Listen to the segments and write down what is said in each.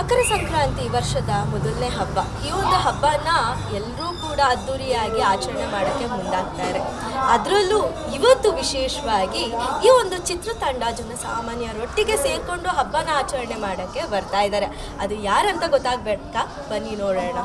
ಮಕರ ಸಂಕ್ರಾಂತಿ ವರ್ಷದ ಮೊದಲನೇ ಹಬ್ಬ. ಈ ಒಂದು ಹಬ್ಬನ ಎಲ್ಲರೂ ಕೂಡ ಅದ್ದೂರಿಯಾಗಿ ಆಚರಣೆ ಮಾಡೋಕ್ಕೆ ಮುಂದಾಗ್ತಾರೆ. ಅದರಲ್ಲೂ ಇವತ್ತು ವಿಶೇಷವಾಗಿ ಈ ಒಂದು ಚಿತ್ರತಂಡ ಜನಸಾಮಾನ್ಯರೊಟ್ಟಿಗೆ ಸೇರಿಕೊಂಡು ಹಬ್ಬನ ಆಚರಣೆ ಮಾಡೋಕ್ಕೆ ಬರ್ತಾ ಇದ್ದಾರೆ. ಅದು ಯಾರಂತ ಗೊತ್ತಾಗಬೇಕಾ? ಬನ್ನಿ ನೋಡೋಣ.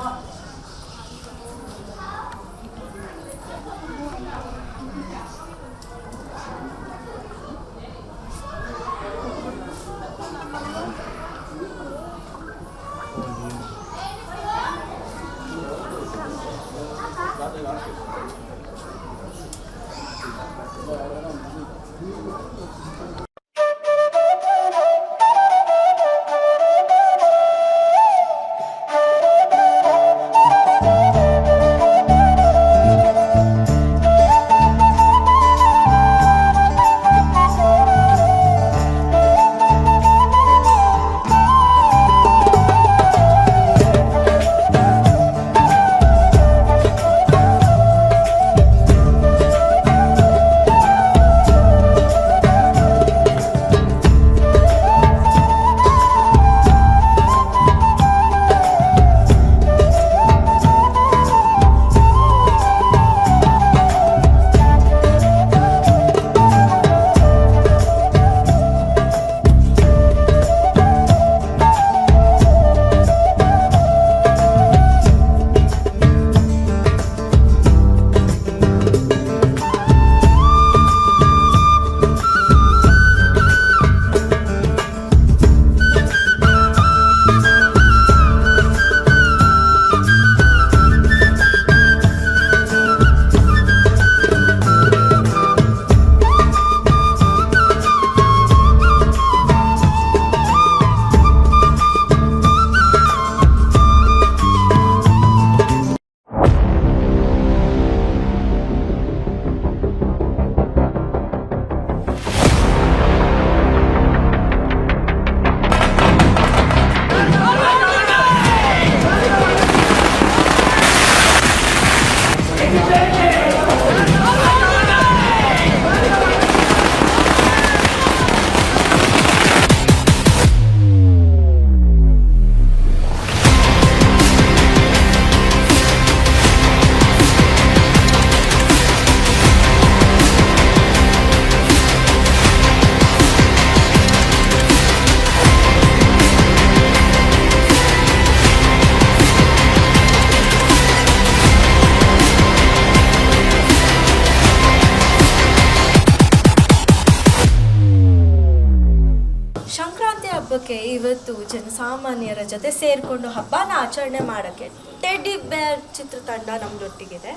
ಜನಸಾಮಾನ್ಯರ ಜೊತೆ ಸೇರಿಕೊಂಡು ಹಬ್ಬನ ಆಚರಣೆ ಮಾಡೋಕ್ಕೆ ಟೆಡ್ಡಿ ಬೇರ್ ಚಿತ್ರತಂಡ ನಮ್ಮದೊಟ್ಟಿಗಿದೆ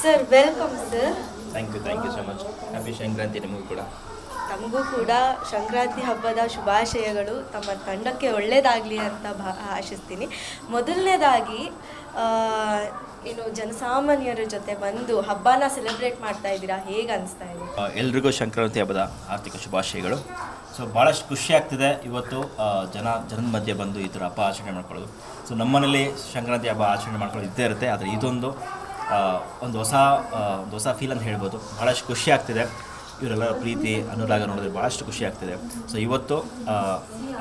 sir welcome sir thank you thank you so much happy Sankranti ನಿಮಗೂ ಕೂಡ. ನಮಗೂ ಕೂಡ ಸಂಕ್ರಾಂತಿ ಹಬ್ಬದ ಶುಭಾಶಯಗಳು. ತಮ್ಮ ತಂಡಕ್ಕೆ ಒಳ್ಳೆಯದಾಗಲಿ ಅಂತ ಭಾ ಆಶಿಸ್ತೀನಿ. ಮೊದಲನೇದಾಗಿ ಏನು ಜನಸಾಮಾನ್ಯರ ಜೊತೆ ಬಂದು ಹಬ್ಬನ ಸೆಲೆಬ್ರೇಟ್ ಮಾಡ್ತಾ ಇದ್ದೀರಾ? ಹೇಗೆ ಅನಿಸ್ತಾ ಇದೆ? ಎಲ್ರಿಗೂ ಸಂಕ್ರಾಂತಿ ಹಬ್ಬದ ಆರ್ಥಿಕ ಶುಭಾಶಯಗಳು. ಸೊ ಭಾಳಷ್ಟು ಖುಷಿ ಆಗ್ತಿದೆ. ಇವತ್ತು ಜನ ಜನದ ಮಧ್ಯೆ ಬಂದು ಈ ಥರ ಹಬ್ಬ ಆಚರಣೆ ಮಾಡ್ಕೊಳ್ಳೋದು. ಸೊ ನಮ್ಮನೇಲಿ ಸಂಕ್ರಾಂತಿ ಹಬ್ಬ ಆಚರಣೆ ಮಾಡ್ಕೊಳ್ಳೋದು ಇದ್ದೇ ಇರುತ್ತೆ. ಆದರೆ ಇದೊಂದು ಒಂದು ಹೊಸ ಒಂದು ಹೊಸ ಫೀಲ್ ಅಂತ ಹೇಳ್ಬೋದು. ಭಾಳಷ್ಟು ಖುಷಿ ಆಗ್ತಿದೆ. ಇವರೆಲ್ಲ ಪ್ರೀತಿ ಅನುರಾಗ ನೋಡಿದ್ರೆ ಭಾಳಷ್ಟು ಖುಷಿ ಆಗ್ತಿದೆ. ಸೊ ಇವತ್ತು ಆ,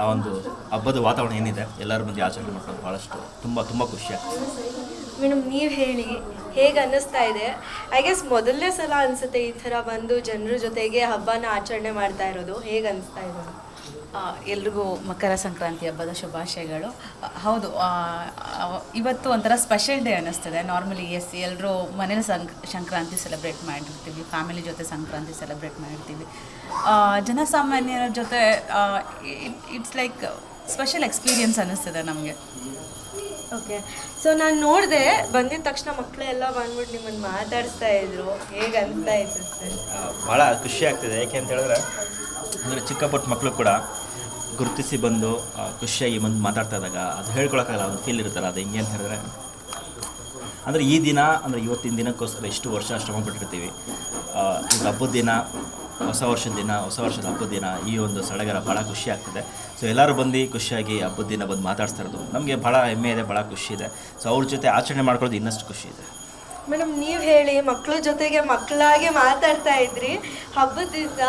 ಆ ಒಂದು ಹಬ್ಬದ ವಾತಾವರಣ ಏನಿದೆ? ಎಲ್ಲರ ಮಧ್ಯೆ ಆಚರಣೆ ಮಾಡ್ಕೊಳ್ಳೋದು ಭಾಳಷ್ಟು ತುಂಬ ತುಂಬ ಖುಷಿ ಆಗ್ತಿದೆ. ಮೇಡಮ್, ನೀವು ಹೇಳಿ, ಹೇಗೆ ಅನ್ನಿಸ್ತಾ ಇದೆ? ಐ ಗೆಸ್ ಮೊದಲನೇ ಸಲ ಅನಿಸುತ್ತೆ ಈ ಥರ ಬಂದು ಜನರ ಜೊತೆಗೆ ಹಬ್ಬನ ಆಚರಣೆ ಮಾಡ್ತಾ ಇರೋದು. ಹೇಗೆ ಅನಿಸ್ತಾ ಇದೆ? ಎಲ್ರಿಗೂ ಮಕರ ಸಂಕ್ರಾಂತಿ ಹಬ್ಬದ ಶುಭಾಶಯಗಳು. ಹೌದು ಇವತ್ತು ಒಂಥರ ಸ್ಪೆಷಲ್ ಡೇ ಅನ್ನಿಸ್ತದೆ. ನಾರ್ಮಲಿ ಎಸ್ ಎಲ್ಲರೂ ಮನೇಲಿ ಸಂಕ್, ಸಂಕ್ರಾಂತಿ ಸೆಲೆಬ್ರೇಟ್ ಮಾಡಿರ್ತೀವಿ. ಫ್ಯಾಮಿಲಿ ಜೊತೆ ಸಂಕ್ರಾಂತಿ ಸೆಲೆಬ್ರೇಟ್ ಮಾಡಿರ್ತೀವಿ. ಜನಸಾಮಾನ್ಯರ ಜೊತೆ ಇಟ್ಸ್ ಲೈಕ್ ಸ್ಪೆಷಲ್ ಎಕ್ಸ್ಪೀರಿಯನ್ಸ್ ಅನ್ನಿಸ್ತದೆ ನಮಗೆ. ಓಕೆ ಸೊ ನಾನು ನೋಡಿದೆ, ಬಂದಿದ ತಕ್ಷಣ ಮಕ್ಕಳೆಲ್ಲ ಬಂದ್ಬಿಟ್ಟು ನಿಮ್ಮನ್ನು ಮಾತಾಡಿಸ್ತಾ ಇದ್ರು. ಹೇಗೆ ಅನಿಸ್ತಾ ಇತ್ತು ಭಾಳ ಖುಷಿ ಆಗ್ತಿದೆ. ಯಾಕೆ ಅಂತ ಹೇಳಿದ್ರೆ, ಅಂದರೆ ಚಿಕ್ಕ ಪುಟ್ಟ ಮಕ್ಕಳು ಕೂಡ ಗುರುತಿಸಿ ಬಂದು ಖುಷಿಯಾಗಿ ಬಂದು ಮಾತಾಡ್ತಾ ಇದ್ದಾಗ ಅದು ಹೇಳ್ಕೊಳಕ್ಕಾಗಲ್ಲ, ಒಂದು ಫೀಲ್ ಇರುತ್ತಲ್ಲ, ಅದು ಹೆಂಗೆ ಅಂತ ಹೇಳಿದ್ರೆ, ಅಂದರೆ ಈ ದಿನ, ಅಂದರೆ ಇವತ್ತಿನ ದಿನಕ್ಕೋಸ್ಕರ ಎಷ್ಟು ವರ್ಷ ಶ್ರಮ ಪಟ್ಟಿರ್ತೀವಿ. ಹಬ್ಬದ ದಿನ ಹೊಸ ವರ್ಷದ ದಿನ, ಹೊಸ ವರ್ಷದ ಹಬ್ಬದ ದಿನ ಈ ಒಂದು ಸಡಗರ ಭಾಳ ಖುಷಿ ಆಗ್ತದೆ. ಸೊ ಎಲ್ಲರೂ ಬಂದು ಖುಷಿಯಾಗಿ ಹಬ್ಬದ ದಿನ ಬಂದು ಮಾತಾಡ್ತಾ ಇರೋದು. ನಮಗೆ ಭಾಳ ಹೆಮ್ಮೆ ಇದೆ ಭಾಳ ಖುಷಿ ಇದೆ. ಸೊ ಅವ್ರ ಜೊತೆ ಆಚರಣೆ ಮಾಡ್ಕೊಳ್ಳೋದು ಇನ್ನಷ್ಟು ಖುಷಿ ಇದೆ. ಮೇಡಮ್, ನೀವು ಹೇಳಿ ಮಕ್ಕಳ ಜೊತೆಗೆ ಮಕ್ಕಳಾಗೆ ಮಾತಾಡ್ತಾ ಇದ್ರಿ. ಹಬ್ಬದಿಂದ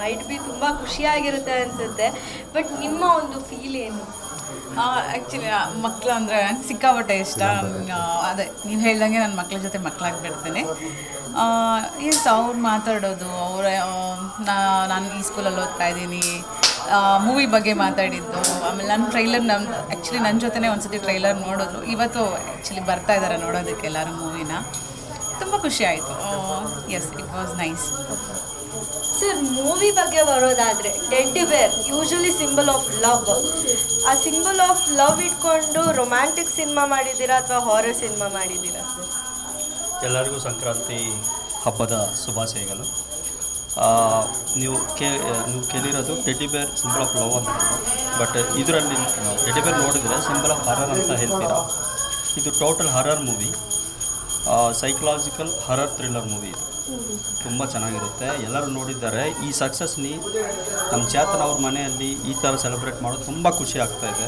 ಮೈಟ್ ಬಿ ತುಂಬ ಖುಷಿಯಾಗಿರುತ್ತೆ ಅನ್ಸುತ್ತೆ. ಬಟ್ ನಿಮ್ಮ ಒಂದು ಫೀಲ್ ಏನು? ಆ್ಯಕ್ಚುಲಿ ಮಕ್ಕಳು ಅಂದರೆ ನಂಗೆ ಸಿಕ್ಕಾಪಟ್ಟೆ ಇಷ್ಟ. ಅದೇ ನೀವು ಹೇಳ್ದಂಗೆ ನನ್ನ ಮಕ್ಳ ಜೊತೆ ಮಕ್ಕಳಾಗಿ ಬಿಡ್ತೀನಿ ಎಸ್ ಅವ್ರು ಮಾತಾಡೋದು ಅವರ ನಾನು ಈ ಸ್ಕೂಲಲ್ಲಿ ಓದ್ತಾ ಇದ್ದೀನಿ. ಮೂವಿ ಬಗ್ಗೆ ಮಾತಾಡಿದ್ದು ಆಮೇಲೆ ನನ್ನ ಟ್ರೈಲರ್ ನಮ್ಮ ಆ್ಯಕ್ಚುಲಿ ನನ್ನ ಜೊತೆನೇ ಒಂದ್ಸತಿ ಟ್ರೈಲರ್ ನೋಡಿದ್ರು ಇವತ್ತು ಆ್ಯಕ್ಚುಲಿ ಬರ್ತಾ ಇದ್ದಾರೆ ನೋಡೋದಕ್ಕೆ ಎಲ್ಲರೂ ಮೂವಿನ ತುಂಬ ಖುಷಿ ಆಯಿತು. Yes it was nice sir movie ಬಗ್ಗೆ ಬರೋದಾದರೆ teddy bear usually symbol of love ಆ ಸಿಂಬಲ್ ಆಫ್ ಲವ್ ಇಟ್ಕೊಂಡು ರೊಮ್ಯಾಂಟಿಕ್ ಸಿನಿಮಾ ಮಾಡಿದ್ದೀರಾ ಅಥವಾ ಹಾರರ್ ಸಿನಿಮಾ ಮಾಡಿದ್ದೀರಾ ಸರ್? ಎಲ್ಲರಿಗೂ ಸಂಕ್ರಾಂತಿ ಹಬ್ಬದ ಶುಭಾಶಯಗಳು. ನೀವು ಕೇ, ನೀವು ಕೇಳಿರೋದು teddy bear symbol of love ಅಂತ. ಬಟ್ ಇದರಲ್ಲಿ ಟೆಡ್ಡಿ ಬೇರ್ ನೋಡಿದರೆ ಸಿಂಬಲ್ ಆಫ್ ಹರರ್ ಅಂತ ಹೇಳ್ತೀರಾ? ಇದು total horror movie psychological horror thriller movie ಇದು. ತುಂಬ ಚೆನ್ನಾಗಿರುತ್ತೆ. ಎಲ್ಲರೂ ನೋಡಿದ್ದಾರೆ. ಈ ಸಕ್ಸಸ್ನಿ ನಮ್ಮ ಚೇತನ್ ಅವ್ರ ಮನೆಯಲ್ಲಿ ಈ ಥರ ಸೆಲೆಬ್ರೇಟ್ ಮಾಡೋದು ತುಂಬ ಖುಷಿ ಆಗ್ತಾ ಇದೆ.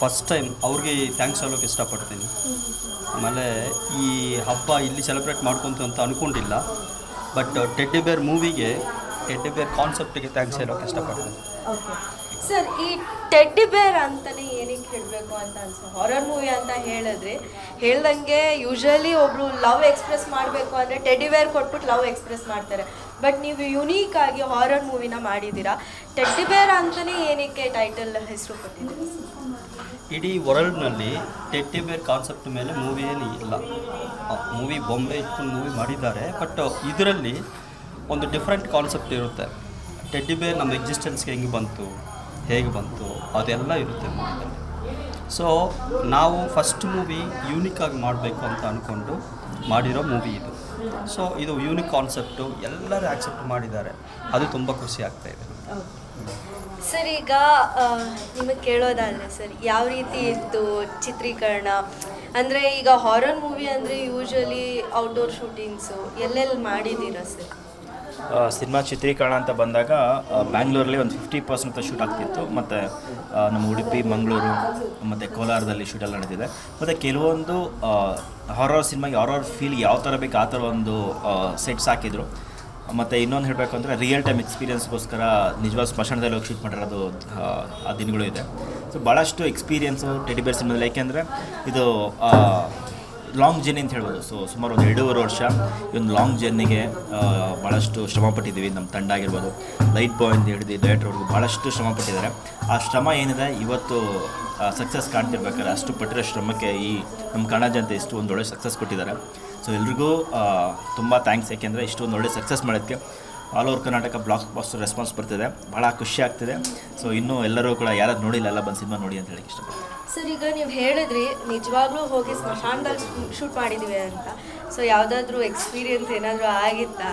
ಫಸ್ಟ್ ಟೈಮ್ ಅವ್ರಿಗೆ ಥ್ಯಾಂಕ್ಸ್ ಹೇಳೋಕೆ ಇಷ್ಟಪಡ್ತೀನಿ. ಆಮೇಲೆ ಈ ಹಬ್ಬ ಇಲ್ಲಿ ಸೆಲೆಬ್ರೇಟ್ ಮಾಡ್ಕೊತು ಅಂತ ಅಂದ್ಕೊಂಡಿಲ್ಲ ಬಟ್ ಟೆಡ್ಡಿ ಬೇರ್ ಮೂವಿಗೆ ಟೆಡ್ಡಿ ಬೇರ್ ಕಾನ್ಸೆಪ್ಟಿಗೆ ಥ್ಯಾಂಕ್ಸ್ ಹೇಳೋಕೆ ಇಷ್ಟಪಡ್ತೀನಿ. ಸರ್, ಈ ಟೆಡ್ಡಿ ಬೇರ್ ಅಂತಾನೆ ಏನಕ್ಕೆ ಹೇಳಬೇಕು ಅಂತ ಅನ್ಸೋ ಹಾರರ್ ಮೂವಿ ಅಂತ ಹೇಳಿದ್ರೆ ಹೇಳ್ದಂಗೆ ಯೂಶಲಿ ಒಬ್ರು ಲವ್ ಎಕ್ಸ್ಪ್ರೆಸ್ ಮಾಡಬೇಕು ಅಂದರೆ ಟೆಡ್ಡಿ ಬೇರ್ ಕೊಟ್ಬಿಟ್ಟು ಲವ್ ಎಕ್ಸ್ಪ್ರೆಸ್ ಮಾಡ್ತಾರೆ. ಬಟ್ ನೀವು ಯುನೀಕ್ ಆಗಿ ಹಾರರ್ ಮೂವಿನ ಮಾಡಿದ್ದೀರಾ? ಟೆಡ್ಡಿ ಬೇರ್ ಅಂತಾನೆ ಏನಕ್ಕೆ ಟೈಟಲ್ ಹೆಸರು ಕೊಟ್ಟಿದ್ದೀರಾ ಇಡೀ ವರ್ಲ್ಡ್ನಲ್ಲಿ ಟೆಡ್ಡಿ ಬೇರ್ ಕಾನ್ಸೆಪ್ಟ್ ಮೇಲೆ ಮೂವಿ ಏನು ಇಲ್ಲ. ಮೂವಿ ಬೊಂಬೆ ಇಟ್ಕೊಂಡು ಮೂವಿ ಮಾಡಿದ್ದಾರೆ. ಬಟ್ ಇದರಲ್ಲಿ ಒಂದು ಡಿಫ್ರೆಂಟ್ ಕಾನ್ಸೆಪ್ಟ್ ಇರುತ್ತೆ. ಟೆಡ್ಡಿ ಬೇರ್ ನಮ್ಮ ಎಕ್ಸಿಸ್ಟೆನ್ಸ್ಗೆ ಹೆಂಗೆ ಬಂತು? ಹೇಗೆ ಬಂತು, ಅದೆಲ್ಲ ಇರುತ್ತೆ. ಮೂವಿಯಲ್ಲಿ ಸೊ ನಾವು ಫಸ್ಟ್ ಮೂವಿ ಯೂನಿಕ್ಕಾಗಿ ಮಾಡಬೇಕು ಅಂತ ಅಂದ್ಕೊಂಡು ಮಾಡಿರೋ ಮೂವಿ ಇದು. ಸೊ ಇದು ಯೂನಿಕ್ ಕಾನ್ಸೆಪ್ಟು ಎಲ್ಲರೂ ಆಕ್ಸೆಪ್ಟ್ ಮಾಡಿದ್ದಾರೆ. ಅದು ತುಂಬ ಖುಷಿ ಆಗ್ತಾ ಇದೆ. ಸರ್, ಈಗ ನಿಮಗೆ ಕೇಳೋದಾದರೆ ಸರ್, ಯಾವ ರೀತಿ ಇತ್ತು ಚಿತ್ರೀಕರಣ? ಅಂದರೆ ಈಗ ಹಾರರ್ ಮೂವಿ ಅಂದರೆ ಯೂಶ್ವಲಿ ಔಟ್ಡೋರ್ ಶೂಟಿಂಗ್ಸು ಎಲ್ಲೆಲ್ಲಿ ಮಾಡಿದ್ದೀರಾ ಸರ್? ಸಿನಿಮಾ ಚಿತ್ರೀಕರಣ ಅಂತ ಬಂದಾಗ ಬ್ಯಾಂಗ್ಳೂರಲ್ಲಿ ಒಂದು ಫಿಫ್ಟಿ ಪರ್ಸೆಂಟ್ ಶೂಟ್ ಆಗ್ತಿತ್ತು. ಮತ್ತು ನಮ್ಮ ಉಡುಪಿ ಮಂಗಳೂರು ಮತ್ತು ಕೋಲಾರದಲ್ಲಿ ಶೂಟ್ ಎಲ್ಲ ನಡೆದಿದೆ ಮತ್ತು ಕೆಲವೊಂದು ಹಾರರ್ ಸಿನಿಮಾಗೆ ಹಾರರ್ ಫೀಲ್ ಯಾವ ಥರ ಬೇಕು ಆ ಥರ ಒಂದು ಸೆಟ್ಸ್ ಹಾಕಿದ್ರು. ಮತ್ತು ಇನ್ನೊಂದು ಹೇಳಬೇಕು ಅಂದರೆ ರಿಯಲ್ ಟೈಮ್ ಎಕ್ಸ್ಪೀರಿಯನ್ಸ್ಗೋಸ್ಕರ ನಿಜವಾದ ಸ್ಮಶಾನದಲ್ಲಿ ಹೋಗಿ ಶೂಟ್ ಮಾಡಿರೋದು ಆ, ದಿನಗಳು ಇದೆ. ಸೊ ಭಾಳಷ್ಟು ಎಕ್ಸ್ಪೀರಿಯನ್ಸು ಟೆಡಿಬೇರ್ ಸಿನಿಮಾದಲ್ಲಿ. ಏಕೆಂದರೆ ಇದು ಲಾಂಗ್ ಜರ್ನಿ ಅಂತ ಹೇಳ್ಬೋದು. ಸೊ ಸುಮಾರು ಒಂದು ಎರಡೂವರೆ ವರ್ಷ ಈ ಒಂದು ಲಾಂಗ್ ಜರ್ನಿಗೆ ಭಾಳಷ್ಟು ಶ್ರಮ ಪಟ್ಟಿದ್ದೀವಿ. ನಮ್ಮ ತಂಡ ಆಗಿರ್ಬೋದು, ಲೈಟ್ ಬಾಯಿಂದ ಹಿಡಿದು ಡೈರೆಕ್ಟ್ರವ್ರಿಗೂ ಭಾಳಷ್ಟು ಶ್ರಮ ಪಟ್ಟಿದ್ದಾರೆ. ಆ ಶ್ರಮ ಏನಿದೆ, ಇವತ್ತು ಸಕ್ಸಸ್ ಕಾಣ್ತಿರ್ಬೇಕಾದ್ರೆ ಅಷ್ಟು ಪಟ್ಟಿರೋ ಶ್ರಮಕ್ಕೆ ಈ ನಮ್ಮ ಕನ್ನಡ ಜನತೆ ಇಷ್ಟು ಒಂದು ಒಳ್ಳೆ ಸಕ್ಸಸ್ ಕೊಟ್ಟಿದ್ದಾರೆ. ಸೊ ಎಲ್ರಿಗೂ ತುಂಬ ಥ್ಯಾಂಕ್ಸ್ ಯಾಕೆಂದರೆ ಇಷ್ಟೊಂದು ಒಳ್ಳೆ ಸಕ್ಸಸ್ ಮಾಡೋದಕ್ಕೆ all over Karnataka blockbuster response ಬರ್ತಿದೆ. ಭಾಳ ಖುಷಿ ಆಗ್ತಿದೆ. ಸೊ ಇನ್ನೂ ಎಲ್ಲರೂ ಕೂಡ ಯಾರು ನೋಡಿಲ್ಲ ಎಲ್ಲ ಬಂದು ಸಿನಿಮಾ ನೋಡಿ ಅಂತ ಹೇಳಕ್ಕೆ ಇಷ್ಟ ಸರ್ ಈಗ ನೀವು ಹೇಳಿದ್ರಿ ನಿಜವಾಗ್ಲೂ ಹೋಗಿ ಸ್ಮಶಾನದಲ್ಲಿ ಶೂಟ್ ಮಾಡಿದ್ದೀವಿ ಅಂತ. ಸೊ ಯಾವುದಾದ್ರೂ ಎಕ್ಸ್ಪೀರಿಯನ್ಸ್ ಏನಾದರೂ ಆಗಿತ್ತಾ?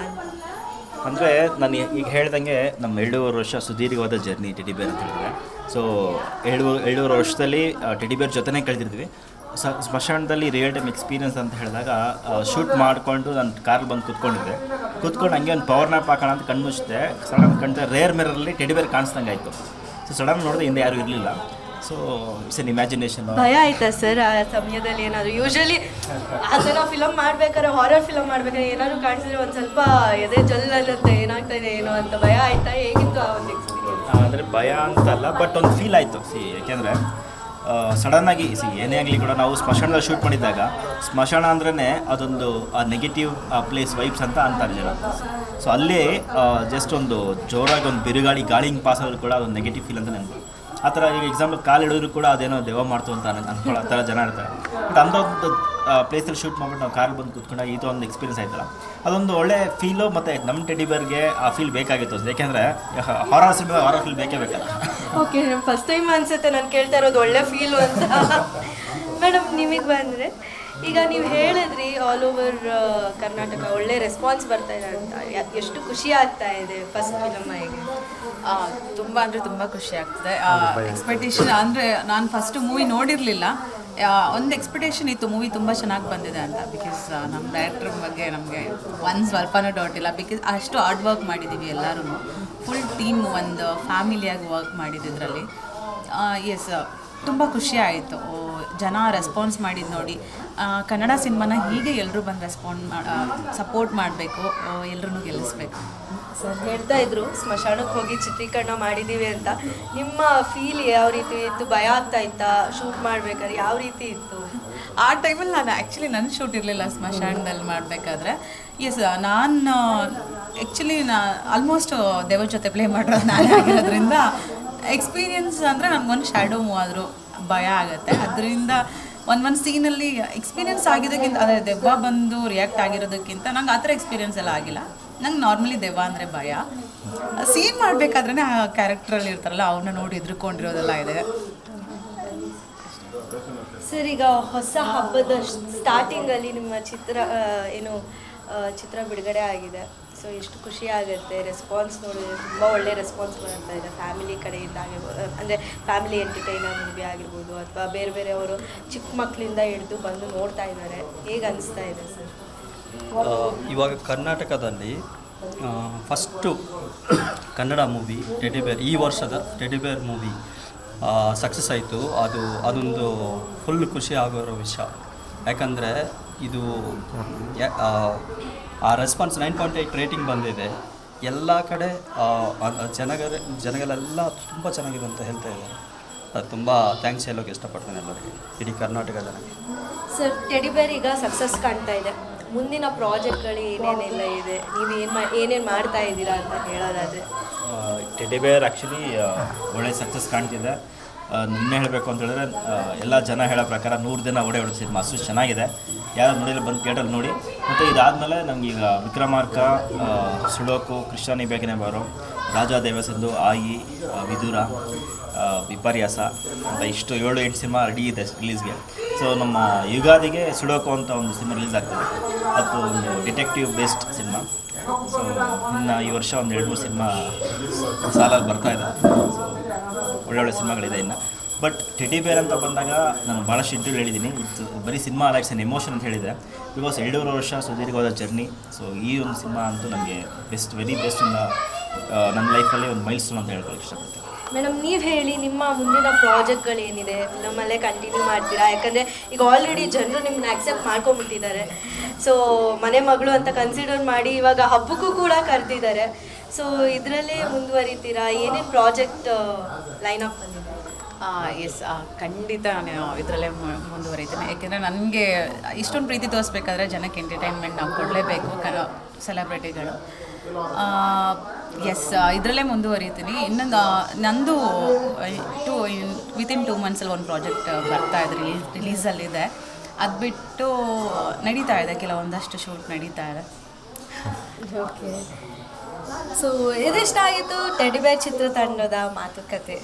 ಅಂದರೆ ನಾನು ಈಗ ಹೇಳ್ದಂಗೆ ನಮ್ಮ ಎರಡೂವರೆ ವರ್ಷ ಸುದೀರ್ಘವಾದ ಜರ್ನಿ ಟಿಡಿಬೇರ್ ಅಂತ ಹೇಳಿದ್ರೆ. ಸೊ ಏಳು ಏಳೂವರೆ ವರ್ಷದಲ್ಲಿ ಟೆಡಿ ಬೇರ್ ಜೊತೆನೇ ಕಳೆದಿರ್ತೀವಿ ಸ ಸ್ಮಶಾನದಲ್ಲಿ ರಿಯಲ್ ಟೈಮ್ ಎಕ್ಸ್ಪೀರಿಯನ್ಸ್ ಅಂತ ಹೇಳಿದಾಗ ಶೂಟ್ ಮಾಡಿಕೊಂಡು ನಾನು ಕಾರಲ್ಲಿ ಬಂದು ಕೂತ್ಕೊಂಡಿದ್ದೆ. ಕುತ್ಕೊಂಡು ಹಂಗೆ ಒಂದು ಪವರ್ ನ್ಯಾಪ್ ಹಾಕೋಣ ಅಂತ ಕಣ್ಣು ಮುಚ್ಚಿದೆ. ಸಡನ್ ಕಂಡ್ರೆ ರೇರ್ ಮಿರರಲ್ಲಿ ಟೆಡಿ ಬೇರ್ ಕಾಣಿಸ್ದಂಗೆ ಆಯಿತು. ಸೊ ಸಡನ್ ನೋಡಿದ್ರೆ ಹಿಂದೆ ಯಾರೂ ಇರಲಿಲ್ಲ. ಸೊ ಇಟ್ಸ್ ಎನ್ ಇಮ್ಯಾಜಿನೇಷನ್ ಭಯ ಆಯ್ತಾ ಸರ್? ಆ ಸಮಯದಲ್ಲಿ ಏನಾದರೂ ಯೂಶಲಿ ಆ ಥರ ಫಿಲಮ್ ಮಾಡ್ಬೇಕಾದ್ರೆ ಹಾರರ್ ಫಿಲಮ್ ಮಾಡ್ಬೇಕಾದ್ರೆ ಏನಾದ್ರು ಕಾಣಿಸಿದ್ರೆ ಒಂದು ಸ್ವಲ್ಪ ಎದೆ ಜಲ್ ಅನ್ನತ್ತೆ ಏನಾಗ್ತಾ ಇದೆ ಏನೋ ಅಂತ ಭಯ ಆಯ್ತಾ? ಹೇಗಿತ್ತು ಆ ಒಂದು ಎಕ್ಸ್ಪೀರಿಯನ್ಸ್ ಅಂದರೆ ಭಯ ಅಂತಲ್ಲ ಬಟ್ ಒಂದು ಫೀಲ್ ಆಯಿತು. ಸಿ ಯಾಕೆಂದರೆ ಸಡನ್ನಾಗಿ ಆಗಿ ಏನೇ ಆಗಲಿ ಕೂಡ ನಾವು ಸ್ಮಶಾನದಲ್ಲಿ ಶೂಟ್ ಮಾಡಿದಾಗ ಸ್ಮಶಾನ ಅಂದ್ರೇ ಅದೊಂದು, ಆ ನೆಗೆಟಿವ್ ಪ್ಲೇಸ್ ವೈಬ್ಸ್ ಅಂತ ಅಂತಾರೆ ಜನ. ಸೊ ಅಲ್ಲಿ ಜಸ್ಟ್ ಒಂದು ಜೋರಾಗಿ ಒಂದು ಬಿರುಗಾಳಿ, ಗಾಳಿ ಹಿಂಗೆ ಪಾಸ್ ಆದರೂ ಕೂಡ ಅದೊಂದು ನೆಗೆಟಿವ್ ಫೀಲ್ ಅಂತ ನೆನಪು. ಆ ಥರ ಈಗ ಎಕ್ಸಾಂಪಲ್ ಕಾಲು ಹಿಡಿದ್ರು ಕೂಡ ಅದೇನೋ ದೇವ ಮಾಡ್ತು ಅಂತ ಅನ್- ಆ ಥರ ಜನ ಇರ್ತಾರೆ. ಬಟ್ ಅಂಥ ಒಂದು ಪ್ಲೇಸಲ್ಲಿ ಶೂಟ್ ಮಾಡ್ಬಿಟ್ಟು ನಾವು ಕಾರಲ್ಲಿ ಬಂದು ಕೂತ್ಕೊಂಡಾಗ ಇದು ಒಂದು ಎಕ್ಸ್ಪೀರಿಯನ್ಸ್ ಆಯ್ತಲ್ಲ. ಅದೊಂದು ಒಳ್ಳೆ ಫೀಲು ಮತ್ತೆ ನಮ್ಮ ಟೆಡಿಬರ್ಗೆ ಆ ಫೀಲ್ ಬೇಕಾಗಿತ್ತು. ಯಾಕೆಂದ್ರೆ ಹಾರರ್ ಸಿನಿಮಾ ಹಾರರ್ ಫೀಲ್ ಬೇಕೇ ಬೇಕಲ್ಲ. ಓಕೆ ಫಸ್ಟ್ ಟೈಮ್ ಅನ್ಸುತ್ತೆ ನಾನು ಕೇಳ್ತಾ ಇರೋದು ಒಳ್ಳೆ ಫೀಲು ಅಂತ. ಮೇಡಮ್ ನಿಮಗೆ ಬಂದರೆ ಈಗ ನೀವು ಹೇಳಿದ್ರಿ ಆಲ್ ಓವರ್ ಕರ್ನಾಟಕ ಒಳ್ಳೆ ರೆಸ್ಪಾನ್ಸ್ ಬರ್ತಾ ಇದೆ ಅಂತ. ಎಷ್ಟು ಖುಷಿ ಆಗ್ತಾ ಇದೆ ಫಸ್ಟ್ ಫಿಲಮ್ ಆಗಿ ತುಂಬ ಅಂದರೆ ತುಂಬ ಖುಷಿ ಆಗ್ತದೆ. ಎಕ್ಸ್ಪೆಕ್ಟೇಷನ್ ಅಂದರೆ ನಾನು ಫಸ್ಟ್ ಮೂವಿ ನೋಡಿರಲಿಲ್ಲ. ಒಂದು ಎಕ್ಸ್ಪೆಕ್ಟೇಷನ್ ಇತ್ತು ಮೂವಿ ತುಂಬ ಚೆನ್ನಾಗಿ ಬಂದಿದೆ ಅಂತ. ಬಿಕಾಸ್ ನಮ್ಮ ಡೈರೆಕ್ಟ್ರ್ ಬಗ್ಗೆ ನಮಗೆ ಒಂದು ಸ್ವಲ್ಪನೂ ಡೌಟ್ ಇಲ್ಲ. ಬಿಕಾಸ್ ಅಷ್ಟು ಹಾರ್ಡ್ ವರ್ಕ್ ಮಾಡಿದ್ದೀವಿ ಎಲ್ಲರೂ ಫುಲ್ ಟೀಮ್ ಒಂದು ಫ್ಯಾಮಿಲಿಯಾಗಿ ವರ್ಕ್ ಮಾಡಿದ್ದಿದ್ರಲ್ಲಿ ಎಸ್ ತುಂಬ ಖುಷಿ ಆಯಿತು. ಜನ ರೆಸ್ಪಾನ್ಸ್ ಮಾಡಿದ್ದು ನೋಡಿ. ಕನ್ನಡ ಸಿನಿಮಾನ ಹೀಗೆ ಎಲ್ಲರೂ ಬಂದು ರೆಸ್ಪಾಂಡ್ ಸಪೋರ್ಟ್ ಮಾಡಬೇಕು. ಎಲ್ಲರೂ ಗೆಲ್ಲಿಸ್ಬೇಕು. ಸರ್ ಹೇಳ್ತಾ ಇದ್ರು. ಸ್ಮಶಾನಕ್ಕೆ ಹೋಗಿ ಚಿತ್ರೀಕರಣ ಮಾಡಿದ್ದೀವಿ ಅಂತ. ನಿಮ್ಮ ಫೀಲ್ ಯಾವ ರೀತಿ ಇತ್ತು? ಭಯ ಆಗ್ತಾ ಇತ್ತಾ? ಶೂಟ್ ಮಾಡ್ಬೇಕಾದ್ರೆ ಯಾವ ರೀತಿ ಇತ್ತು? ಆ ಟೈಮಲ್ಲಿ ನಾನು ಆ್ಯಕ್ಚುಲಿ ನನ್ನ ಶೂಟ್ ಇರಲಿಲ್ಲ ಸ್ಮಶಾನದಲ್ಲಿ ಮಾಡಬೇಕಾದ್ರೆ. ಎಸ್ ನಾನು ಆ್ಯಕ್ಚುಲಿ ನಾ ಆಲ್ಮೋಸ್ಟ್ ದೇವರ ಜೊತೆ ಪ್ಲೇ ಮಾಡಿರೋದು ನಾನು ಆಗಿರೋದ್ರಿಂದ ಎಕ್ಸ್ಪೀರಿಯನ್ಸ್ ಅಂದರೆ ನನಗೊಂದು ಶ್ಯಾಡೋ ಮೂವ್ ಆದರೂ ಭಯ ಆಗುತ್ತೆ. ಅದರಿಂದ ಒಂದು ಒಂದು ಸೀನಲ್ಲಿ ಎಕ್ಸ್ಪೀರಿಯನ್ಸ್ ಆಗಿದ್ದಕ್ಕಿಂತ, ಅದೇ ದೆವ್ವ ಬಂದು ರಿಯಾಕ್ಟ್ ಆಗಿರೋದಕ್ಕಿಂತ ನಂಗೆ ಆ ಥರ ಎಕ್ಸ್ಪೀರಿಯನ್ಸ್ ಎಲ್ಲ ಆಗಿಲ್ಲ. ನಂಗೆ ನಾರ್ಮಲಿ ದೆವ್ವ ಅಂದರೆ ಭಯ. ಸೀನ್ ಮಾಡಬೇಕಾದ್ರೆ ಆ ಕ್ಯಾರೆಕ್ಟ್ರಲ್ಲಿ ಇರ್ತಾರಲ್ಲ ಅವನ್ನ ನೋಡಿ ಹೆದ್ರಿಕೊಂಡಿರೋದೆಲ್ಲ ಇದೆ. ಸರ್, ಈಗ ಹೊಸ ಹಬ್ಬದ ಸ್ಟಾರ್ಟಿಂಗಲ್ಲಿ ನಿಮ್ಮ ಚಿತ್ರ ಏನು ಚಿತ್ರ ಬಿಡುಗಡೆ ಆಗಿದೆ. ಸೊ ಎಷ್ಟು ಖುಷಿ ಆಗುತ್ತೆ. ರೆಸ್ಪಾನ್ಸ್ ನೋಡಿದ್ರೆ ತುಂಬ ಒಳ್ಳೆ ರೆಸ್ಪಾನ್ಸ್ ಬರ್ತಾ ಇದೆ ಫ್ಯಾಮಿಲಿ ಕಡೆಯಿಂದ ಆಗಿರ್ಬೋದು ಅಂದರೆ ಫ್ಯಾಮಿಲಿ ಎಂಟರ್ಟೈನರ್ ಮೂವಿ ಆಗಿರ್ಬೋದು, ಅಥವಾ ಬೇರೆ ಬೇರೆಯವರು ಚಿಕ್ಕ ಮಕ್ಕಳಿಂದ ಹಿಡಿದು ಬಂದು ನೋಡ್ತಾ ಇದ್ದಾರೆ. ಹೇಗೆ ಅನಿಸ್ತಾ ಇದೆ ಸರ್? ಇವಾಗ ಕರ್ನಾಟಕದಲ್ಲಿ ಫಸ್ಟು ಕನ್ನಡ ಮೂವಿ ಟೆಡಿಬೇರ್ ಈ ವರ್ಷದ ಟೆಡಿಬೇರ್ ಮೂವಿ ಸಕ್ಸಸ್ ಆಯಿತು. ಅದು ಅದೊಂದು ಫುಲ್ ಖುಷಿ ಆಗಿರೋ ವಿಷಯ. ಯಾಕಂದರೆ ಇದು ಆ, response nine point eight rating ಬಂದಿದೆ. ಎಲ್ಲ ಕಡೆ ಜನಗರ ಜನಗಳೆಲ್ಲ ತುಂಬ ಚೆನ್ನಾಗಿದೆ ಅಂತ ಹೇಳ್ತಾ ಇದ್ದಾರೆ. ಅದು ತುಂಬ ಥ್ಯಾಂಕ್ಸ್ ಹೇಳೋಕೆ ಇಷ್ಟಪಡ್ತೇನೆ ಎಲ್ಲರಿಗೆ. ಇಡೀ ಕರ್ನಾಟಕ ಜನಕ್ಕೆ. ಸರ್ ಟೆಡಿಬೇರ್ ಈಗ ಸಕ್ಸಸ್ ಕಾಣ್ತಾ ಇದೆ. ಮುಂದಿನ ಪ್ರಾಜೆಕ್ಟ್ಗಳು ಏನೇನೆಲ್ಲ ಇದೆ? ನೀವು ಏನು ಏನೇನು ಮಾಡ್ತಾ ಇದ್ದೀರಾ ಅಂತ ಹೇಳೋದಾದರೆ. ಟೆಡಿಬೇರ್ ಆ್ಯಕ್ಚುಲಿ ಒಳ್ಳೆ ಸಕ್ಸಸ್ ಕಾಣ್ತಿದೆ. ನಿನ್ನೆ ಹೇಳಬೇಕು ಅಂತ ಹೇಳಿದ್ರೆ ಎಲ್ಲ ಜನ ಹೇಳೋ ಪ್ರಕಾರ ನೂರು ದಿನ ಓಡೇ ಹೊಡೆದ ಸಿನಿಮಾ ಅಷ್ಟು ಚೆನ್ನಾಗಿದೆ. ಯಾರು ನೋಡಿಲ್ಲ ಬಂದು ಥಿಯೇಟರ್ ನೋಡಿ. ಮತ್ತು ಇದಾದಮೇಲೆ ಈಗ ವಿಕ್ರಮಾರ್ಕ ಸುಡೋಕು, ಕೃಷ್ಣನಿ ಬೇಗನೆ ಬಾರು, ರಾಜಾ ದೇವಸಂದು ಆಯಿ ವಿದುರ ವಿಪರ್ಯಾಸ, ಅಂತ ಇಷ್ಟು ಏಳು ಎಂಟು ಸಿನಿಮಾ ರೆಡಿ ಇದೆ ರಿಲೀಸ್ಗೆ ಸೊ ನಮ್ಮ ಯುಗಾದಿಗೆ ಸುಡೋಕು ಅಂತ ಒಂದು ಸಿನಿಮಾ ರಿಲೀಸ್ ಆಗ್ತದೆ. ಅದು ಒಂದು ಡಿಟೆಕ್ಟಿವ್ ಬೇಸ್ಡ್ ಸಿನಿಮಾ. ಸೊ ಇನ್ನು ಈ ವರ್ಷ ಒಂದು ಎರಡು ಮೂರು ಸಿನಿಮಾ ಸಾಲಾಗಿ ಬರ್ತಾ ಇದೆ. ಸೊ ಒಳ್ಳೊಳ್ಳೆ ಸಿನಿಮಾಗಳಿದೆ ಇನ್ನು. ಬಟ್ ಟೆಡಿ ಬೇರ್ ಅಂತ ಬಂದಾಗ ನಾನು ಭಾಳ ಶೆಡ್ಯೂಲ್ ಹೇಳಿದ್ದೀನಿ. ಇದು ಬರೀ ಸಿನಿಮಾ ಲೈಫ್ಸ್ ಅನ್ ಎಮೋಷನ್ ಅಂತ ಹೇಳಿದೆ. ಬಿಕಾಸ್ ಎರಡೂವರೆ ವರ್ಷ ಸುದೀರ್ಘವಾದ ಜರ್ನಿ. ಸೊ ಈ ಒಂದು ಸಿನಿಮಾ ಅಂತೂ ನನಗೆ ಬೆಸ್ಟ್ ವೆರಿ ಬೆಸ್ಟ್ ಇಂದ ನನ್ನ ಲೈಫಲ್ಲಿ ಒಂದು ಮೈಲ್ ಸ್ಟೋನ್ ಅಂತ ಹೇಳ್ಕೊಳ್ಳೋಕೆ ಇಷ್ಟಪಡ್ತೀನಿ. ಮೇಡಮ್, ನೀವು ಹೇಳಿ ನಿಮ್ಮ ಮುಂದಿನ ಪ್ರಾಜೆಕ್ಟ್ಗಳು ಏನಿದೆ ಫಿಲಮಲ್ಲೇ ಕಂಟಿನ್ಯೂ ಮಾಡ್ತೀರಾ? ಯಾಕಂದರೆ ಈಗ ಆಲ್ರೆಡಿ ಜನರು ನಿಮ್ಮನ್ನ ಆಕ್ಸೆಪ್ಟ್ ಮಾಡ್ಕೊಂಬಿಟ್ಟಿದ್ದಾರೆ ಸೊ ಮನೆ ಮಗಳು ಅಂತ ಕನ್ಸಿಡರ್ ಮಾಡಿ ಇವಾಗ ಹಬ್ಬಕ್ಕೂ ಕೂಡ ಕರೆದಿದ್ದಾರೆ. ಸೊ ಇದರಲ್ಲೇ ಮುಂದುವರಿತೀರಾ? ಏನೇನು ಪ್ರಾಜೆಕ್ಟ್ ಲೈನ್ ಅಪ್ ಬಂದಿದೆ ಎಸ್ ಖಂಡಿತ ನಾನು ಇದರಲ್ಲೇ ಮುಂದುವರಿತೀನಿ. ಯಾಕೆಂದರೆ ನನಗೆ ಇಷ್ಟೊಂದು ಪ್ರೀತಿ ತೋರಿಸ್ಬೇಕಾದ್ರೆ ಜನಕ್ಕೆ ಎಂಟರ್ಟೈನ್ಮೆಂಟ್ ನಾವು ಕೊಡಲೇಬೇಕು ಸೆಲೆಬ್ರಿಟಿಗಳು ಎಸ್ ಇದರಲ್ಲೇ ಮುಂದುವರಿತೀನಿ. ಇನ್ನೊಂದು ನಂದು ಟು ವಿತಿನ್ ಟೂ ಮಂತ್ಸಲ್ಲಿ ಒಂದು ಪ್ರಾಜೆಕ್ಟ್ ಬರ್ತಾ ಇದೆ ರಿಲೀಸ್ ರಿಲೀಸಲ್ಲಿದೆ ಅದು ಬಿಟ್ಟು ನಡೀತಾ ಇದೆ. ಕೆಲವೊಂದಷ್ಟು ಶೂಟ್ ನಡೀತಾ ಇದೆ. ಓಕೆ ಸೊ ಇದಿಷ್ಟ ಆಗಿತ್ತು? ಟೆಡಿಬೇರ್ ಚಿತ್ರತಂಡದ ಮಾತುಕತೆ.